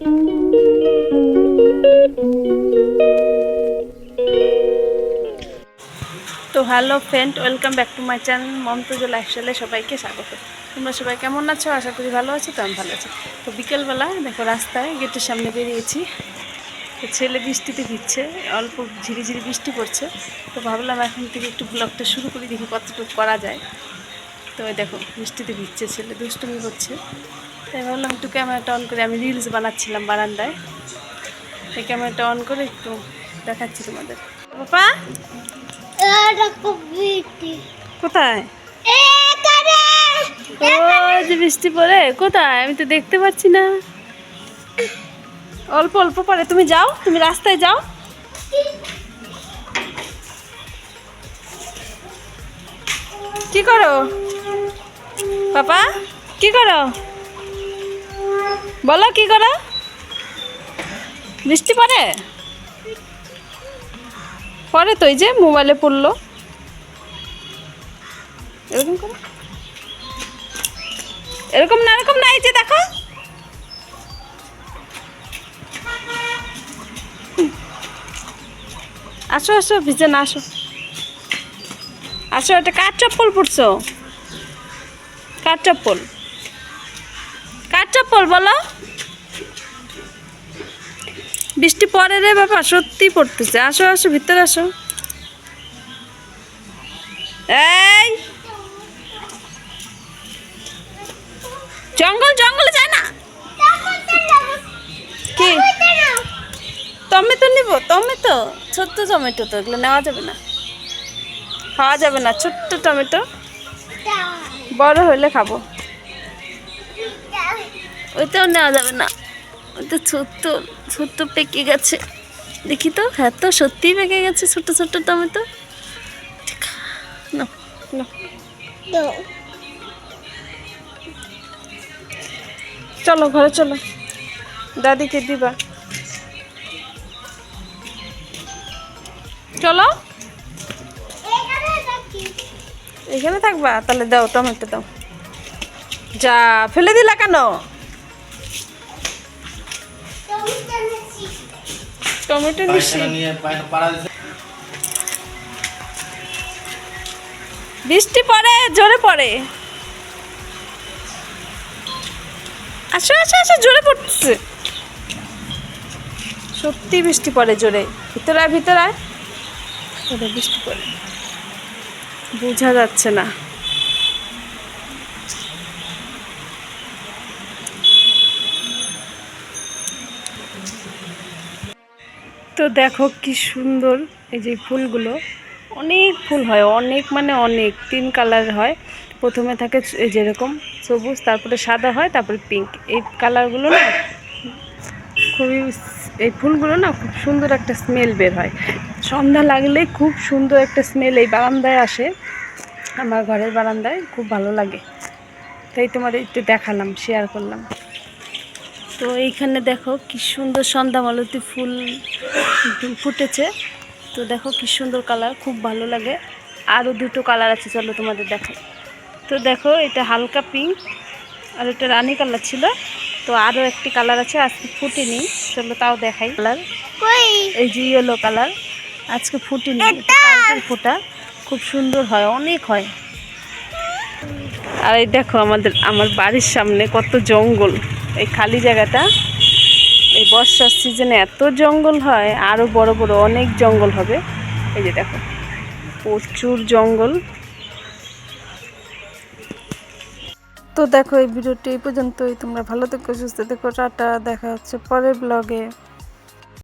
তো hello friend, welcome back to my channel Mumtaz লাইফস্টাইলে সবাইকে স্বাগত। তোমরা সবাই কেমন আছো? আশা করি ভালো আছো, তো আমি ভালো আছি। তো বিকেলবেলা দেখো রাস্তায় গেটের সামনে বেরিয়েছি। তো ছেলে বৃষ্টিতে ভিজছে, অল্প ঝিরিঝিরি বৃষ্টি পড়ছে। তো ভাবলাম এখন থেকে একটু ব্লগটা শুরু করি, দেখি কতটুকু করা যায়। তো দেখো, বৃষ্টিতে ভিজছে, ছেলে দুষ্টুমি করছে। তাই ভাবলাম একটু ক্যামেরাটা অন করে আমি রিলস বানাচ্ছিলাম বারান্দায়। এই ক্যামেরাটা অন করে একটু দেখাচ্ছি তোমাদের। পাপা কোথায়? ও যে বৃষ্টি পড়ে কোথায়? আমি তো দেখতে পাচ্ছি না। অল্প অল্প পরে। তুমি যাও তুমি রাস্তায় যাও। কি করো? পাপা কি করো? বলো কি করো? বৃষ্টি পড়ে? পরে তো যে, মোবাইলে পড়ল। এরকম করো? এরকম না এরকম না, এই যে দেখো। আসো আসো, ভিজে না আসো। আসো, এটা কার চপ্পল পড়ছো কার চপ্পল? কার চপ্পল বলো। বৃষ্টি পরে রে বাবা, সত্যি পড়তেছে। আসো আসো, ভিতরে আসো। এই! জঙ্গল, জঙ্গলে যায় না। কি? টমেটো নিব, টমেটো। ছোট্ট টমেটো তো, এগুলো নেওয়া যাবে না। খাওয়া যাবে না, ছোট্ট টমেটো। বড় হলে খাব। ওইটাও নেওয়া যাবে না। ওইটা ছোট্ট ছোট্ট পেকে গেছে। দেখি তো হ্যাঁ তো সত্যিই পেকে গেছে ছোট্ট ছোট্ট টমেটো? না না। চলো ঘরে চলো। দাদিকে দিবা। চলো। এখানে থাকবা? তাহলে দাও টমেটো দাও। যা ফেলে দিলা কেন? টমেটো নিচ্ছি বৃষ্টি পড়ে জোরে পড়ে। আসো আসো আসো জোরে পড়তেছে। সত্যি বৃষ্টি পড়ে জোরে। ভিতরে আয় ভিতরে বৃষ্টি পড়ে। বোঝা যাচ্ছে না। তো দেখো কি সুন্দর এই যে ফুলগুলো। অনেক ফুল হয়, অনেক মানে অনেক, তিন কালার হয়। প্রথমে থাকে যেরকম সবুজ, তারপরে সাদা হয়, তারপরে পিঙ্ক এই কালারগুলো না খুবই এই ফুলগুলো না খুব সুন্দর একটা স্মেল বের হয়। সন্ধ্যা লাগলে খুব সুন্দর একটা স্মেল এই বারান্দায় আসে। আমার ঘরের বারান্দায় খুব ভালো লাগে। তাই তোমাদের একটু দেখালাম শেয়ার করলাম। তো এইখানে দেখো কি সুন্দর সন্ধ্যা মালতি ফুল ফুটেছে। তো দেখো কি সুন্দর কালার খুব ভালো লাগে। আরও দুটো কালার আছে চলো তোমাদের দেখো তো দেখো এটা হালকা পিঙ্ক আর এটা রানী কালার ছিল। তো আরও একটি কালার আছে আজকে ফুটেনি। চলো তাও দেখাই। কালার? এই যে ইয়েলো কালার আজকে ফুটেনি। ফোটা। খুব সুন্দর হয় অনেক হয়। আর এই দেখো আমাদের আমার বাড়ির সামনে কত জঙ্গল। এই খালি জায়গাটা। এই বর্ষার সিজনে এত জঙ্গল হয় আরও বড় বড় অনেক জঙ্গল হবে। এই যে দেখো, প্রচুর জঙ্গল। তো দেখো, এই ভিডিওটি এই পর্যন্তই। তোমরা ভালো থেকো, সুস্থ থেকো, টাটা। দেখা হচ্ছে পরের ব্লগে